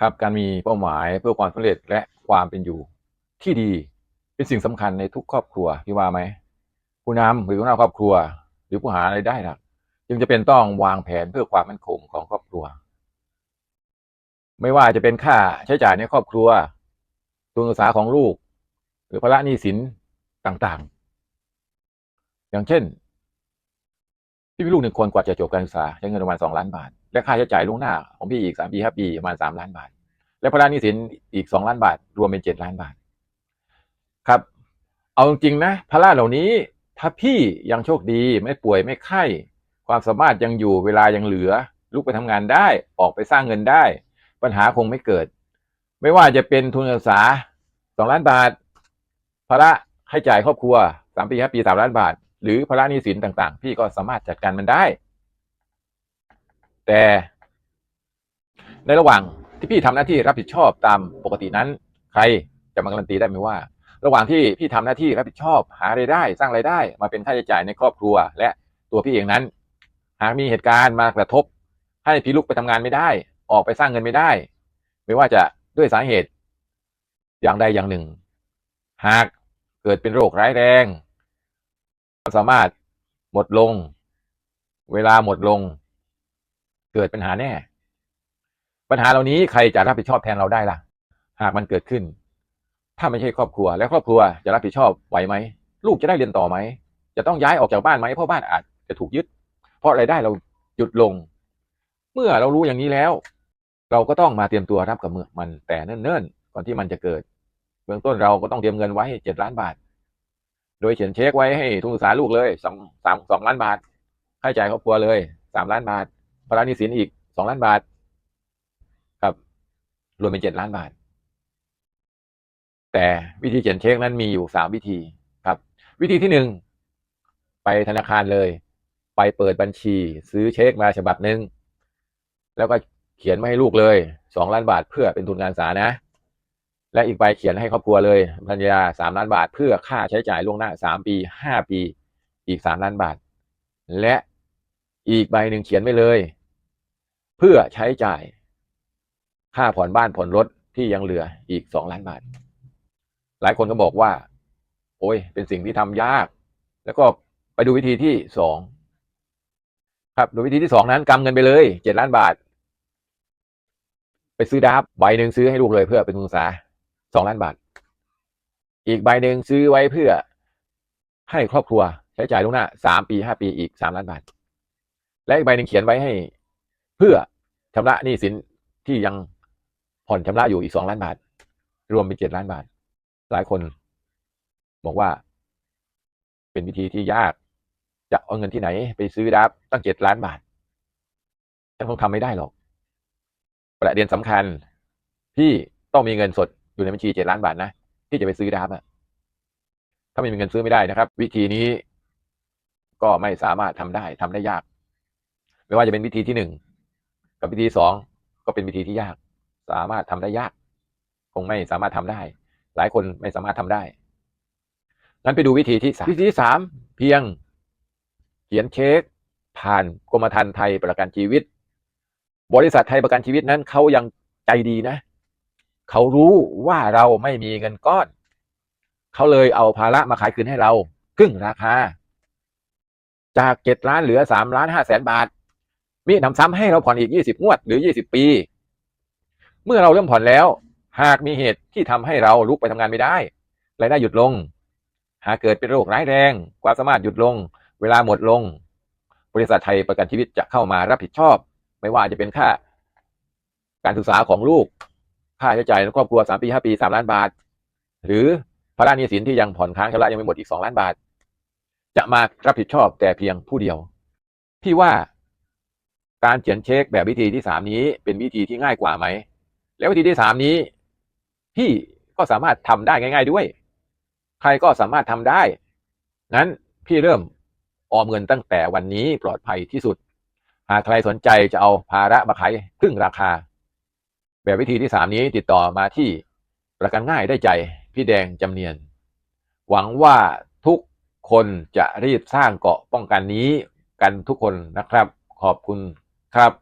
ครับการมีเป้าหมายเพื่อความสำเร็จและความเป็นอยู่ที่ดีเป็นสิ่งสำคัญในทุกครอบครัวพี่ว่าไหมผู้นำหรือหัวหน้าครอบครัว หรือผู้หาไรายได้นะจึงจะเป็นต้องวางแผนเพื่อความมั่นคงของครอบครัว ไม่ว่าจะเป็นค่าใช้จ่ายในครอบครัวทุนศึกษาของลูก หรือภาระหนี้สินต่างๆ อย่างเช่น พี่มีลูกหนึ่งคนกว่าจะจบการศึกษาใช้เงินประมาณสองล้านบาท และค่าใช้จ่ายล่วงหน้า ของพี่อีกสามปีห้าปีประมาณสามล้านบาท และภาระหนี้สินอีกสองล้านบาท รวมเป็นเจ็ดล้านบาท ครับ เอาจริงนะภาระเหล่านี้ ถ้าพี่ยังโชคดีไม่ป่วยไม่ไข้ ความสามารถยังอยู่เวลายังเหลือลุกไปทำงานได้ออกไปสร้างเงินได้ ปัญหาคงไม่เกิด ไม่ว่าจะเป็นทุนการศึกษาสองล้านบาทภาระให้จ่ายครอบครัวสามปีห้าปีสามล้านบาท หรือภาระหนี้สินต่างๆ พี่ก็สามารถจัดการมันได้ แต่ในระหว่างที่พี่ทำหน้าที่รับผิดชอบตามปกตินั้น ใครจะมาการันตีได้ไหมว่า ระหว่างที่พี่ทำหน้าที่รับผิดชอบ หารายได้ สร้างรายได้มาเป็นค่าใช้จ่ายในครอบครัว และตัวพี่เองนั้น หากมีเหตุการณ์มากระทบ ให้พี่ลุกไปทำงานไม่ได้ ออกไปสร้างเงินไม่ได้ ไม่ว่าจะด้วยสาเหตุ อย่างใดอย่างหนึ่ง หากเกิดเป็นโรคร้ายแรง สามารถหมดลง เวลาหมดลง เกิดปัญหาแน่ ปัญหาเหล่านี้ใครจะรับผิดชอบแทนเราได้ล่ะ หากมันเกิดขึ้น ถ้าไม่ใช่ครอบครัว แล้วครอบครัวจะรับผิดชอบไหวไหมลูกจะได้เรียนต่อไหมจะต้องย้ายออกจากบ้านไหมเพราะบ้านอาจจะถูกยึด เพราะรายได้เราหยุดลง เมื่อเรารู้อย่างนี้แล้ว เราก็ต้องมาเตรียมตัวรับกับมันแต่เนิ่นๆก่อนที่มันจะเกิด เบื้องต้นเราก็ต้องเตรียมเงินไว้เจ็ดล้านบาท โดยเขียนเช็คไว้ให้ทุนศึกษาลูกเลยสองสามสองล้านบาทค่าใช้จ่ายครอบครัวเลยสามล้านบาทภาระหนี้สินอีกสองล้านบาท ครับรวมเป็นเจ็ดล้านบาท แต่วิธีเขียนเช็คนั้นมีอยู่สามวิธีครับ วิธีที่หนึ่งไปธนาคารเลย ไปเปิดบัญชี ซื้อเช็คมาฉบับหนึ่งแล้วก็เขียนมาให้ลูกเลยสองล้านบาทเพื่อเป็นทุนการศึกษานะ และอีกใบเขียนให้ครอบครัวเลยพันยาสามล้านบาท เพื่อค่าใช้จ่ายล่วงหน้าสามปีห้าปีอีกสามล้านบาท และอีกใบหนึ่งเขียนไว้เลย เพื่อใช้จ่าย ค่าผ่อนบ้านผ่อนรถที่ยังเหลืออีกสองล้านบาท หลายคนก็บอกว่า โอ้ย เป็นสิ่งที่ทำยาก แล้วก็ไปดูวิธีที่สองครับดูวิธีที่สองนั้นกำเงินไปเลยเจ็ดล้านบาท ไปซื้อดับใบหนึ่งซื้อให้ลูกเลยเพื่อเป็นทุนศึกษา สองล้านบาท อีกใบหนึ่งซื้อไว้เพื่อให้ครอบครัวใช้จ่ายล่วงหน้าสามปีห้าปีอีกสามล้านบาท และอีกใบหนึ่งเขียนไว้ให้ เพื่อชำระหนี้สินที่ยังผ่อนชำระอยู่อีกสองล้านบาท รวมเป็นเจ็ดล้านบาท หลายคน บอกว่า เป็นวิธีที่ยาก จะเอาเงินที่ไหน ไปซื้อดับตั้งเจ็ดล้านบาทฉันคงทำไม่ได้หรอก ประเด็นสำคัญพี่ต้องมีเงินสด อยู่ในบัญชีเจ็ดล้านบาทนะที่จะไปซื้อดับอะถ้าไม่มีเงินซื้อไม่ได้นะครับ วิธีนี้ก็ไม่สามารถทำได้ทำได้ยาก ไม่ว่าจะเป็นวิธีที่หนึ่งกับวิธีสองก็เป็นวิธีที่ยาก สามารถทำได้ยาก คงไม่สามารถทำได้ หลายคนไม่สามารถทำได้งั้นไปดูวิธีที่สามวิธีที่สามเพียง เขียนเช็คผ่านกรมธรรม์ไทยประกันชีวิต บริษัทไทยประกันชีวิตนั้นเขายังใจดีนะ เขารู้ว่าเราไม่มีเงินก้อน เขาเลยเอาภาระมาขายคืนให้เราครึ่งราคา จากเจ็ดล้านเหลือสามล้านห้าแสนบาท มีนำซ้ำให้เราผ่อนอีกยี่สิบงวดหรือยี่สิบปี เมื่อเราเริ่มผ่อนแล้ว หากมีเหตุที่ทำให้เราลุกไปทำงานไม่ได้รายได้หยุดลง หากเกิดเป็นโรคร้ายแรง ความสามารถหยุดลง เวลาหมดลง บริษัทไทยประกันชีวิตจะเข้ามารับผิดชอบ ไม่ว่าจะเป็นค่า การศึกษาของลูก ค่าใช้จ่ายครอบครัวสามปีห้าปีสามล้านบาท หรือภาระหนี้สินที่ยังผ่อนค้างชำระยังไม่หมดอีกสองล้านบาท จะมารับผิดชอบแต่เพียงผู้เดียว พี่ว่าการเขียนเช็คแบบวิธีที่สามนี้เป็นวิธีที่ง่ายกว่าไหม แล้ววิธีที่สามนี้พี่ก็สามารถทำได้ง่าย ๆด้วย ใครก็สามารถทำได้ งั้นพี่เริ่มออมเงินตั้งแต่วันนี้ปลอดภัยที่สุด หากใครสนใจจะเอาภาระมาขายครึ่งราคา แบบวิธีที่สามนี้ติดต่อมาที่ประกันง่ายได้ใจพี่แดงจำเนียน หวังว่าทุกคนจะรีบสร้างเกาะป้องกันนี้กันทุกคนนะครับ ขอบคุณครับ